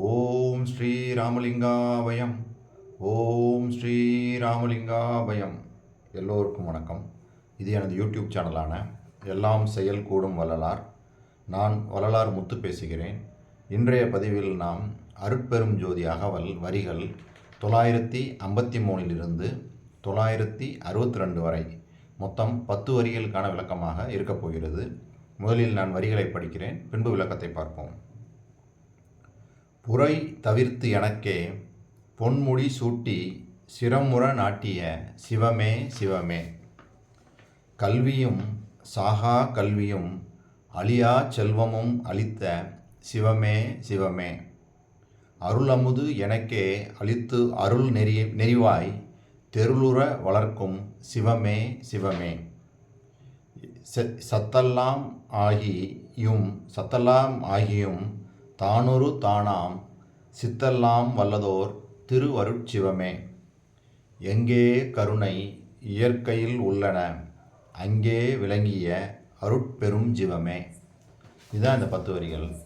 ஓம் ஸ்ரீராமலிங்காபயம் ஓம் ஸ்ரீராமலிங்காபயம் எல்லோருக்கும் வணக்கம். இது எனது யூடியூப் சேனலான எல்லாம் செயல் கூடும் வள்ளலார். நான் வள்ளலார் முத்து பேசுகிறேன். இன்றைய பதிவில் நாம் அருட்பெரும் ஜோதி அகவல் வரிகள் தொள்ளாயிரத்தி ஐம்பத்தி மூணிலிருந்து தொள்ளாயிரத்தி அறுபத்தி ரெண்டு வரை மொத்தம் பத்து வரிகளுக்கான விளக்கமாக இருக்கப் போகிறது. முதலில் நான் வரிகளை படிக்கிறேன் பின்பு விளக்கத்தை பார்ப்போம். புரை தவிர்த்து எனக்கே பொன்முடி சூட்டி சிரமுற நாட்டிய சிவமே சிவமே. கல்வியும் சாகா கல்வியும் அழியா செல்வமும் அளித்த சிவமே சிவமே. அருளமுது எனக்கே அளித்து அருள் நெறி நெறிவாய் தெருளுற வளர்க்கும் சிவமே சிவமே. சத்தெல்லாம் ஆகியும் சத்தெல்லாம் ஆகியும் தானொரு தானாம் சித்தெல்லாம் வல்லதோர் திருவருட்சிவமே. எங்கே கருணை இயற்கையில் உள்ளன அங்கே விளங்கிய அருட்பெரும் ஜிவமே. இதுதான் இந்த பத்து வரிகள்.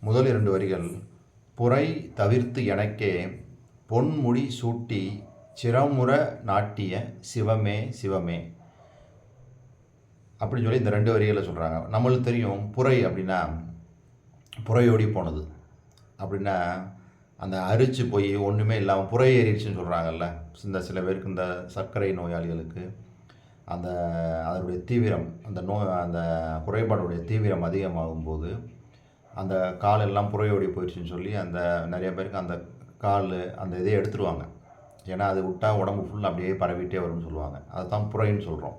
முதல் இரண்டு வரிகள். புரை தவிர்த்து எனக்கே பொன்முடி சூட்டி சிரமுற நாட்டிய சிவமே சிவமே. அப்படின்னு சொல்லி இந்த ரெண்டு வரிகளை சொல்கிறாங்க நம்மளுக்கு தெரியும் புரை அப்படின்னா புறையோடி போனது. அப்படின்னா அந்த அரிச்சு போய் ஒன்றுமே இல்லாமல் புறை ஏறிடுச்சுன்னு சொல்கிறாங்கல்ல இந்த சில பேருக்கு இந்த சர்க்கரை நோயாளிகளுக்கு அந்த அதனுடைய தீவிரம் அந்த நோய் அந்த குறைபாடுடைய தீவிரம் அதிகமாகும் போது அந்த காலெல்லாம் புறையோடி போயிடுச்சுன்னு சொல்லி அந்த நிறைய பேருக்கு அந்த கால் அந்த இதை எடுத்துருவாங்க. ஏன்னா அது விட்டால் உடம்பு ஃபுல்லாக அப்படியே பரவிட்டே வரும்னு சொல்லுவாங்க. அதுதான் புறைன்னு சொல்கிறோம்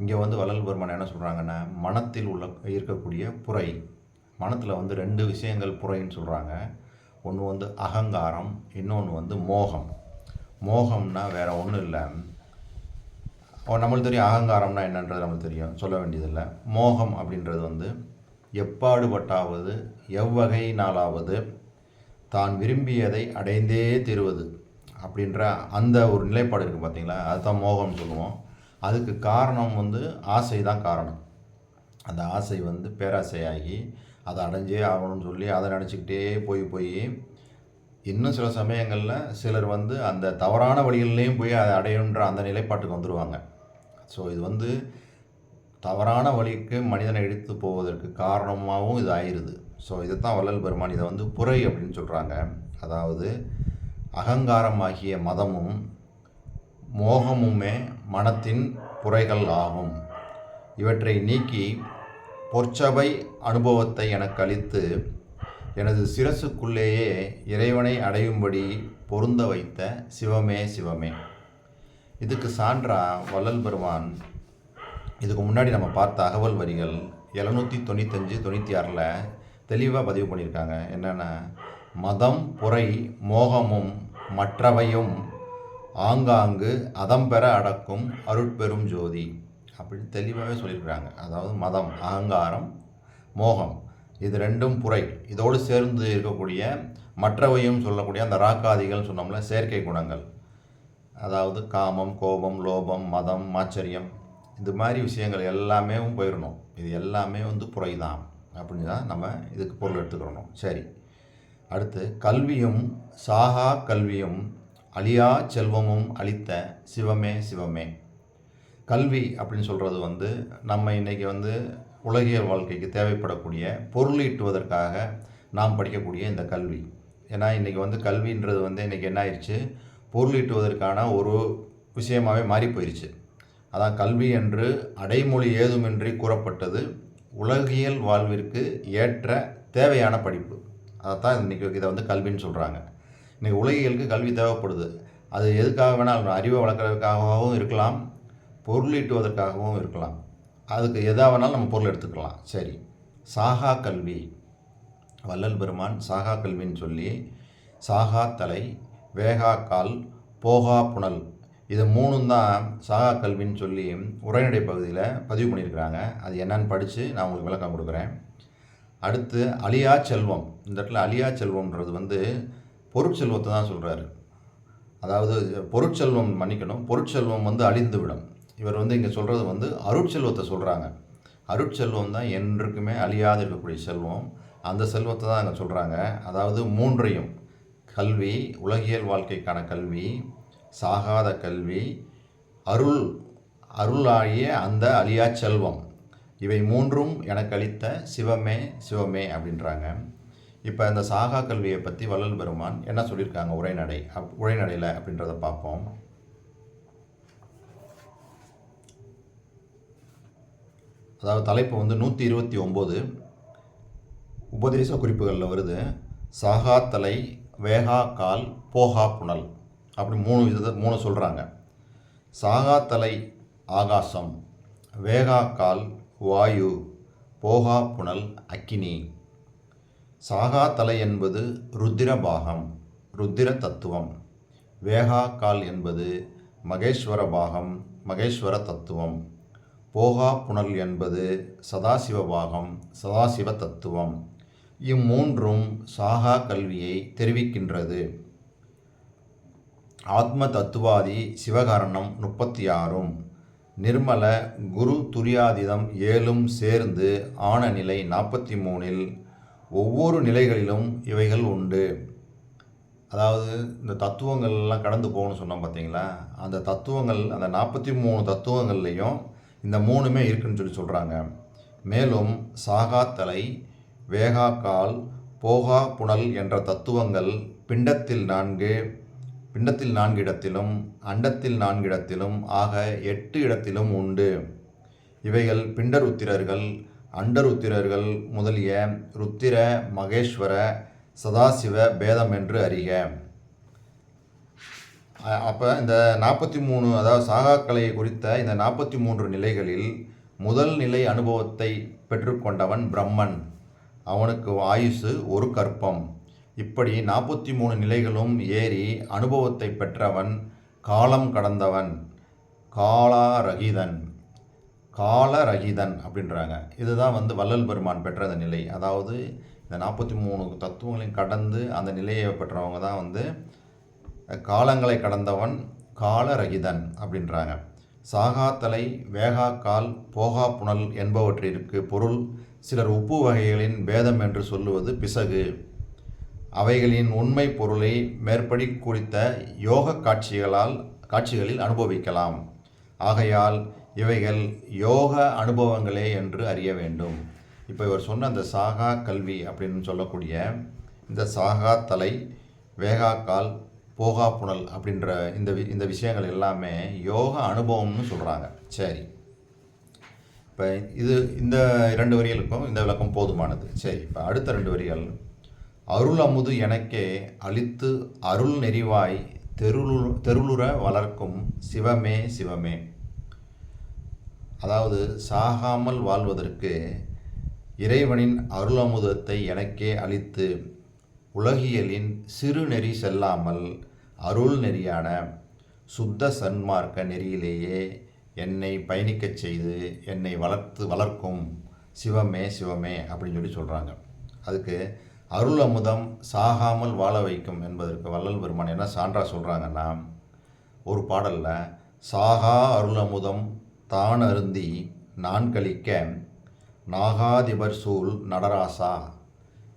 இங்கே வந்து வள்ளல் பெருமான் என்ன சொல்கிறாங்கன்னா மனத்தில் உள்ள இருக்கக்கூடிய புறை மனத்தில் வந்து ரெண்டு விஷயங்கள் புரைன்னு சொல்கிறாங்க ஒன்று வந்து அகங்காரம் இன்னொன்று வந்து மோகம். மோகம்னா வேறு ஒன்றும் இல்லை. நம்மளுக்கு தெரியும் அகங்காரம்னா என்னன்றது நம்மளுக்கு தெரியும். சொல்ல வேண்டியதில்லை. மோகம் அப்படின்றது வந்து எப்பாடுபட்டாவது எவ்வகையினாலாவது தான் விரும்பியதை அடைந்தே தீருவது அப்படின்ற அந்த ஒரு நிலைப்பாடு இருக்குது பார்த்தீங்களா அதுதான் மோகம்னு சொல்லுவோம். அதுக்கு காரணம் வந்து ஆசை தான் காரணம். அந்த ஆசை வந்து பேராசையாகி அதை அடைஞ்சே ஆகணும்னு சொல்லி அதை நினச்சிக்கிட்டே போய் போய் இன்னும் சில சமயங்களில் சிலர் வந்து அந்த தவறான வழிகள்லேயும் போய் அதை அடையணுன்ற அந்த நிலைப்பாட்டுக்கு வந்துடுவாங்க ஸோ இது வந்து தவறான வழிக்கு மனிதனை இழுத்து போவதற்கு காரணமாகவும் இது ஆயிடுது ஸோ இதைத்தான் வள்ளல் பெருமான் இதை வந்து புரை அப்படின்னு சொல்கிறாங்க அதாவது அகங்காரமாகிய மதமும் மோகமுமே மனத்தின் புரைகள் ஆகும். இவற்றை நீக்கி பொற்சபை அனுபவத்தை எனக்கு அளித்து எனது சிரசுக்குள்ளேயே இறைவனை அடையும்படி பொருந்த வைத்த சிவமே சிவமே. இதுக்கு சான்றா வள்ளல் பெருமான் இதுக்கு முன்னாடி நம்ம பார்த்த அகவல் வரிகள் எழுநூற்றி தொண்ணூத்தஞ்சு தொண்ணூற்றி ஆறில் தெளிவாக பதிவு பண்ணியிருக்காங்க. என்னென்னா மதம் புரை மோகமும் மற்றவையும் ஆங்காங்கு அதம் பெற அடக்கும் அருட்பெரும் ஜோதி. அப்படின்னு தெளிவாகவே சொல்லியிருக்கிறாங்க. அதாவது மதம் அகங்காரம் மோகம் இது ரெண்டும் புரை. இதோடு சேர்ந்து இருக்கக்கூடிய மற்றவையும் சொல்லக்கூடிய அந்த ராக்காதிகள் சொன்னோம்ல செயற்கை குணங்கள். அதாவது காமம் கோபம் லோபம் மதம் ஆச்சரியம். இது மாதிரி விஷயங்கள் எல்லாமே போயிடணும் இது எல்லாமே வந்து புரை தான் அப்படின்னு தான் நம்ம இதுக்கு பொருள் எடுத்துக்கிறணும். சரி. அடுத்து கல்வியும் சாகா கல்வியும் அழியா செல்வமும் அளித்த சிவமே சிவமே. கல்வி அப்படின்னு சொல்கிறது வந்து நம்ம இன்றைக்கி வந்து உலகியல் வாழ்க்கைக்கு தேவைப்படக்கூடிய பொருள் ஈட்டுவதற்காக நாம் படிக்கக்கூடிய இந்த கல்வி. ஏன்னா இன்றைக்கி வந்து கல்வின்றது வந்து இன்றைக்கி என்ன ஆயிடுச்சு பொருள் ஈட்டுவதற்கான ஒரு விஷயமாகவே மாறி போயிடுச்சு அதான் கல்வி என்று அடைமொழி ஏதுமின்றி கூறப்பட்டது உலகியல் வாழ்விற்கு ஏற்ற தேவையான படிப்பு. அதைத்தான் இன்றைக்கி இதை வந்து கல்வின்னு சொல்கிறாங்க இன்றைக்கி உலகியலுக்கு கல்வி தேவைப்படுது. அது எதுக்காக வேணால் அறிவை வளர்க்குறதுக்காகவும் இருக்கலாம். பொருளீட்டுவதற்காகவும் இருக்கலாம். அதுக்கு எதாக வேணாலும் நம்ம பொருள் எடுத்துக்கலாம். சரி. சாகா கல்வி. வள்ளல் பெருமான் சாகா கல்வின்னு சொல்லி சாகா தலை வேகா கால் போகா புனல். இது மூணும் தான் சாகா கல்வின்னு சொல்லி உரைநடை பகுதியில் பதிவு பண்ணியிருக்கிறாங்க. அது என்னன்னு படித்து நான் உங்களுக்கு விளக்கம் கொடுக்குறேன். அடுத்து அழியா செல்வம். இந்த இடத்துல அழியா செல்வம்ன்றது வந்து பொருட்செல்வத்தை தான் சொல்கிறாரு அதாவது பொருட்செல்வம் மன்னிக்கணும். பொருட்செல்வம் வந்து அழிந்து விடும் இவர் வந்து இங்கே சொல்கிறது வந்து அருட்செல்வத்தை சொல்கிறாங்க அருட்செல்வம் தான் என்றைக்குமே அழியாது இருக்கக்கூடிய செல்வம். அந்த செல்வத்தை தான் அங்கே சொல்கிறாங்க அதாவது மூன்றையும். கல்வி உலகியல் வாழ்க்கைக்கான கல்வி சாகாத கல்வி அருள் அருளாகிய அந்த அழியா செல்வம். இவை மூன்றும் எனக்கு அளித்த சிவமே சிவமே அப்படின்றாங்க. இப்போ இந்த சாகா கல்வியை பற்றி வள்ளல் பெருமான் என்ன சொல்லியிருக்காங்க உரைநடை அப் உரைநடையில் அப்படின்றத பார்ப்போம். அதாவது தலைப்பு வந்து நூற்றி இருபத்தி ஒம்பது உபதேச குறிப்புகளில் வருது சகா தலை வேகா கால் போகா புனல் அப்படி மூணு இது மூணு சொல்கிறாங்க சாகா தலை ஆகாசம் வேகா கால் வாயு போகா புனல் அக்கினி சாகா தலை என்பது ருத்திர பாகம் ருத்திர தத்துவம் வேகா கால் என்பது மகேஸ்வர பாகம் மகேஸ்வர தத்துவம் போகா புனல் என்பது சதாசிவ பாகம் சதாசிவ தத்துவம். இம்மூன்றும் சாகா கல்வியை தெரிவிக்கின்றது. ஆத்ம தத்துவாதி சிவகரணம் முப்பத்தி ஆறும் நிர்மல குரு துரியாதிதம் ஏழும் சேர்ந்து ஆன நிலை நாற்பத்தி மூணில் ஒவ்வொரு நிலைகளிலும் இவைகள் உண்டு. அதாவது இந்த தத்துவங்கள்லாம் கடந்து போகணும்னு சொன்னோம் பார்த்தீங்களா அந்த தத்துவங்கள் அந்த நாற்பத்தி மூணு தத்துவங்கள்லேயும் இந்த மூணுமே இருக்குன்னு சொல்லி சொல்கிறாங்க மேலும் சாகாத்தலை வேகாக்கால் போகா புனல் என்ற தத்துவங்கள் பிண்டத்தில் நான்கு பிண்டத்தில் நான்கு இடத்திலும் அண்டத்தில் நான்கு இடத்திலும் ஆக எட்டு இடத்திலும் உண்டு. இவைகள் பிண்டருத்திரர்கள் அண்டருத்திரர்கள் முதலிய ருத்திர மகேஸ்வர சதாசிவ பேதம் என்று அறிக. அப்போ இந்த நாற்பத்தி மூணு அதாவது சாகாக்கலை குறித்த இந்த நாற்பத்தி மூன்று நிலைகளில் முதல் நிலை அனுபவத்தை பெற்றுக்கொண்டவன் பிரம்மன். அவனுக்கு ஆயுசு ஒரு கற்பம். இப்படி நாற்பத்தி மூணு நிலைகளும் ஏறி அனுபவத்தை பெற்றவன் காலம் கடந்தவன். காலாரகிதன். காலரகிதன் அப்படின்றாங்க. இதுதான் வந்து வள்ளல் பெருமான் பெற்ற அந்த நிலை. அதாவது இந்த நாற்பத்தி மூணு தத்துவங்களையும் கடந்து அந்த நிலையை பெற்றவங்க தான் வந்து காலங்களை கடந்தவன் காலரகிதன் அப்படின்றாங்க. சாகாத்தலை வேகாக்கால் போகா புனல் என்பவற்றிற்கு பொருள் சிலர் உப்பு வகைகளின் பேதம் என்று சொல்லுவது பிசகு. அவைகளின் உண்மை பொருளை மேற்படி குறித்த யோக காட்சிகளால் காட்சிகளில் அனுபவிக்கலாம். ஆகையால் இவைகள் யோக அனுபவங்களே என்று அறிய வேண்டும். இப்போ இவர் சொன்ன அந்த சாகா கல்வி அப்படின்னு சொல்லக்கூடிய இந்த சாகா தலை வேகாக்கால் போகா புனல் அப்படின்ற இந்த வி இந்த விஷயங்கள் எல்லாமே யோக அனுபவம்னு சொல்கிறாங்க சரி. இப்போ இது இந்த இரண்டு வரிகளுக்கும் இந்த விளக்கம் போதுமானது. சரி இப்போ அடுத்த ரெண்டு வரிகள். அருள் அமுது எனக்கே அழித்து அருள் நெறிவாய் தெருளு தெருளுற வளர்க்கும் சிவமே சிவமே. அதாவது சாகாமல் வாழ்வதற்கு இறைவனின் அருளமுதத்தை எனக்கே அளித்து உலகியலின் சிறு நெறி செல்லாமல் அருள் நெறியான சுத்த சன்மார்க்க நெறியிலேயே என்னை பயணிக்கச் செய்து என்னை வளர்த்து வளர்க்கும் சிவமே சிவமே அப்படின்னு சொல்லி சொல்கிறாங்க அதுக்கு அருள் அமுதம் சாகாமல் வாழ வைக்கும் என்பதற்கு வள்ளல் பெருமான் என்ன சான்றாக சொல்கிறாங்கன்னா ஒரு பாடலில் சாகா அருள் அமுதம் தான் அருந்தி நான் கழிக்க நாகாதிபர் சூழ் நடராசா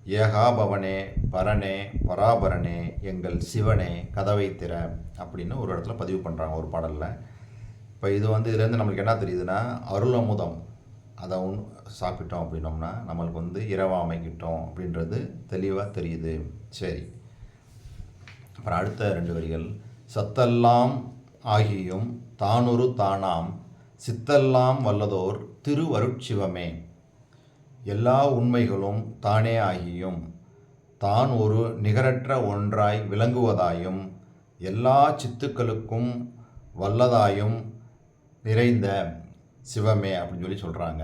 ஏகாபவனே பரனே பராபரனே எங்கள் சிவனே கதவை திற அப்படின்னு ஒரு இடத்துல பதிவு பண்ணுறாங்க ஒரு பாடலில். இப்போ இது வந்து இதுலேருந்து நம்மளுக்கு என்ன தெரியுதுன்னா அருளமுதம். அதை உண் சாப்பிட்டோம் அப்படின்னோம்னா நம்மளுக்கு வந்து இரவாக கிட்டோம் அப்படின்றது தெளிவாக தெரியுது. சரி. அப்புறம் அடுத்த ரெண்டு வரிகள். சத்தெல்லாம் ஆகியும் தானொரு தானாம். சித்தெல்லாம் வல்லதோர் திருவருட்சிவமே. எல்லா உண்மைகளும் தானே ஆகியும். தான் ஒரு நிகரற்ற ஒன்றாய் விளங்குவதாயும் எல்லா சித்துக்களுக்கும் வல்லதாயும் நிறைந்த சிவமே அப்படின்னு சொல்லி சொல்கிறாங்க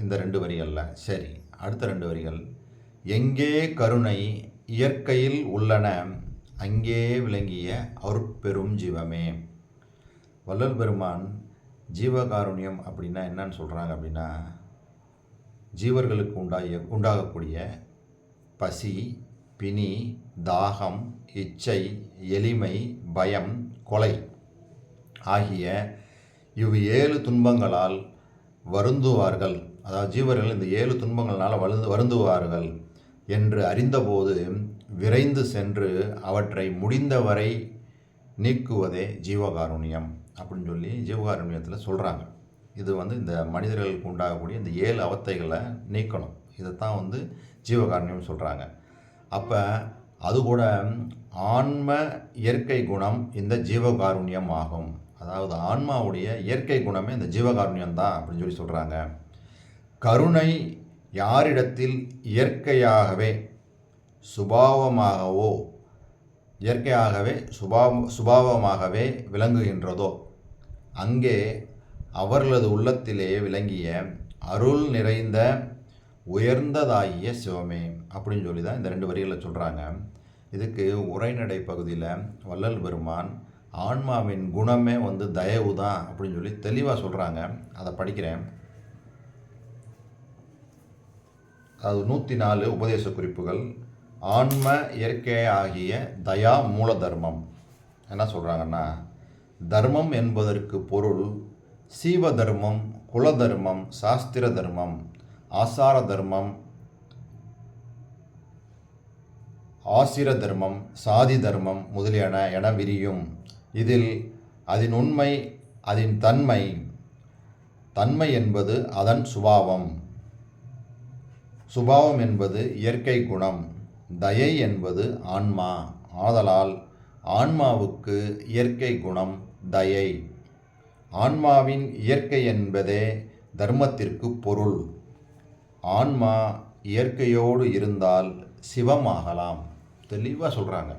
இந்த ரெண்டு வரிகளில். சரி அடுத்த ரெண்டு வரிகள். எங்கே கருணை இயற்கையில் உள்ளன அங்கே விளங்கிய அருட்பெரும் ஜீவமே. வள்ளல் பெருமான் ஜீவகாருண்யம் அப்படின்னா என்னன்னு சொல்கிறாங்க அப்படின்னா ஜீவர்களுக்கு உண்டாய உண்டாகக்கூடிய பசி பிணி தாகம் இச்சை எளிமை பயம் கொலை ஆகிய இவ் ஏழு துன்பங்களால் வருந்துவார்கள். அதாவது ஜீவர்கள் இந்த ஏழு துன்பங்களால் வருந்து வருந்துவார்கள் என்று அறிந்தபோது விரைந்து சென்று அவற்றை முடிந்தவரை நீக்குவதே ஜீவகாருண்யம் அப்படின்னு சொல்லி ஜீவகாருண்யத்தில் சொல்கிறாங்க இது வந்து இந்த மனிதர்களுக்கு உண்டாகக்கூடிய இந்த ஏழு அவத்தைகளை நீக்கணும். இதைத்தான் வந்து ஜீவகாருண்யம் சொல்கிறாங்க அப்போ அது கூட ஆன்ம இயற்கை குணம் இந்த ஜீவகாருண்யம் ஆகும். அதாவது ஆன்மாவுடைய இயற்கை குணமே இந்த ஜீவகாருண்யம் தான் அப்படின்னு சொல்லி சொல்கிறாங்க கருணை யாரிடத்தில் இயற்கையாகவே சுபாவமாகவோ இயற்கையாகவே சுபாவ சுபாவமாகவே விளங்குகின்றதோ அங்கே அவர்களது உள்ளத்திலே விளங்கிய அருள் நிறைந்த உயர்ந்ததாகிய சிவமே அப்படின்னு சொல்லி தான் இந்த ரெண்டு வரிகளை சொல்கிறாங்க இதுக்கு உரைநடை பகுதியில் வள்ளல் பெருமான் ஆன்மாவின் குணமே வந்து தயவு தான் அப்படின்னு சொல்லி தெளிவாக சொல்கிறாங்க அதை படிக்கிறேன். அது நூற்றி நாலு உபதேச குறிப்புகள். ஆன்ம இயற்கை ஆகிய தயா மூல தர்மம் என்ன சொல்கிறாங்கன்னா தர்மம் என்பதற்கு பொருள் சீவ தர்மம் குல தர்மம் சாஸ்திர தர்மம் ஆசார தர்மம் ஆசிர தர்மம் சாதி தர்மம் முதலியன என விரியும். இதில் அதன் உண்மை அதன் தன்மை. தன்மை என்பது அதன் சுபாவம். சுபாவம் என்பது இயற்கை குணம். தயை என்பது ஆன்மா. ஆதலால் ஆன்மாவுக்கு இயற்கை குணம் தயை. ஆன்மாவின் இயற்கை என்பதே தர்மத்திற்கு பொருள். ஆன்மா இயற்கையோடு இருந்தால் சிவமாகலாம். தெளிவாக சொல்கிறாங்க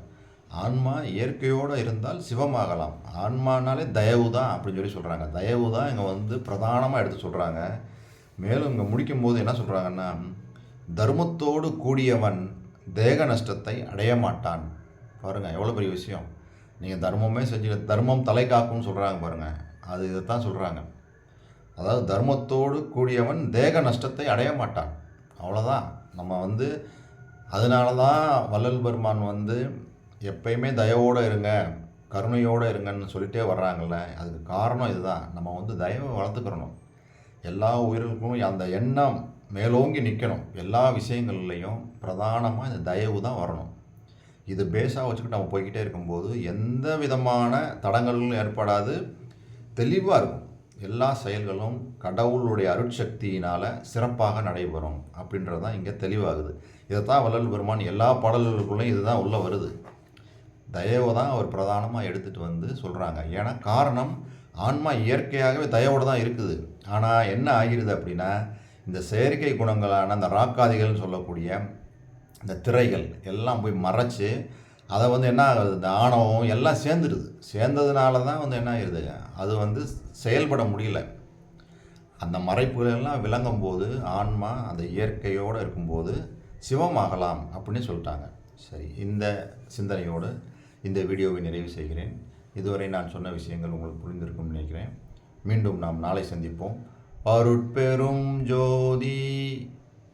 ஆன்மா இயற்கையோடு இருந்தால் சிவமாகலாம். ஆன்மானாலே தயவு தான் அப்படின்னு சொல்லி சொல்கிறாங்க தயவு தான் இங்கே வந்து பிரதானமாக எடுத்து சொல்கிறாங்க மேலும் இங்கே முடிக்கும்போது என்ன சொல்கிறாங்கன்னா தர்மத்தோடு கூடியவன் தேக நஷ்டத்தை அடைய மாட்டான். பாருங்கள் எவ்வளோ பெரிய விஷயம். நீங்கள் தர்மமே செஞ்சு தர்மம் தலை காக்கும்னு சொல்கிறாங்க பாருங்கள் அது இதைத்தான் சொல்கிறாங்க அதாவது தர்மத்தோடு கூடியவன் தேக நஷ்டத்தை அடைய மாட்டான். அவ்வளோதான் நம்ம வந்து அதனால தான் வள்ளல் பெருமான் வந்து எப்பயுமே தயவோடு இருங்க கருணையோடு இருங்கன்னு சொல்லிட்டே வர்றாங்கல்ல. அதுக்கு காரணம் இதுதான். நம்ம வந்து தயவை வளர்த்துக்கிறணும் எல்லா உயிர்களுக்கும் அந்த எண்ணம் மேலோங்கி நிற்கணும் எல்லா விஷயங்கள்லேயும் பிரதானமாக இந்த தயவு தான் வரணும். இது பேஸாக வச்சுக்கிட்டு நம்ம போய்கிட்டே இருக்கும்போது எந்த விதமான தடங்களும் ஏற்படாது. தெளிவாக இருக்கும். எல்லா செயல்களும் கடவுளுடைய அருட்சக்தியினால் சிறப்பாக நடைபெறும் அப்படின்றது தான் இங்கே தெளிவாகுது. இதைத்தான் வள்ளல் பெருமான் எல்லா பாடல்களுக்குள்ளேயும் இதுதான் உள்ளே வருது. தயவை தான் அவர் பிரதானமாக எடுத்துகிட்டு வந்து சொல்கிறாங்க ஏன்னா காரணம் ஆன்மா இயற்கையாகவே தயவோடு தான் இருக்குது. ஆனால் என்ன ஆகிருது அப்படின்னா இந்த செயற்கை குணங்களான அந்த ராக்காதிகள்னு சொல்லக்கூடிய இந்த திரைகள் எல்லாம் போய் மறைச்சி அதை வந்து என்ன ஆகுது? இந்த ஆணவம் எல்லாம் சேர்ந்துடுது. சேர்ந்ததுனால தான் வந்து என்ன ஆகிடுது அது வந்து செயல்பட முடியல. அந்த மறைப்புகளெல்லாம் விளங்கும் போது ஆன்மா அந்த இயற்கையோடு இருக்கும்போது சிவமாகலாம் அப்படின்னு சொல்லிட்டாங்க. சரி இந்த சிந்தனையோடு இந்த வீடியோவை நிறைவு செய்கிறேன். இதுவரை நான் சொன்ன விஷயங்கள் உங்களுக்கு புரிந்திருக்கும் நினைக்கிறேன். மீண்டும் நாம் நாளை சந்திப்போம். அருட்பெரும் ஜோதி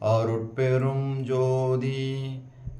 அருட்பெரும் ஜோதி.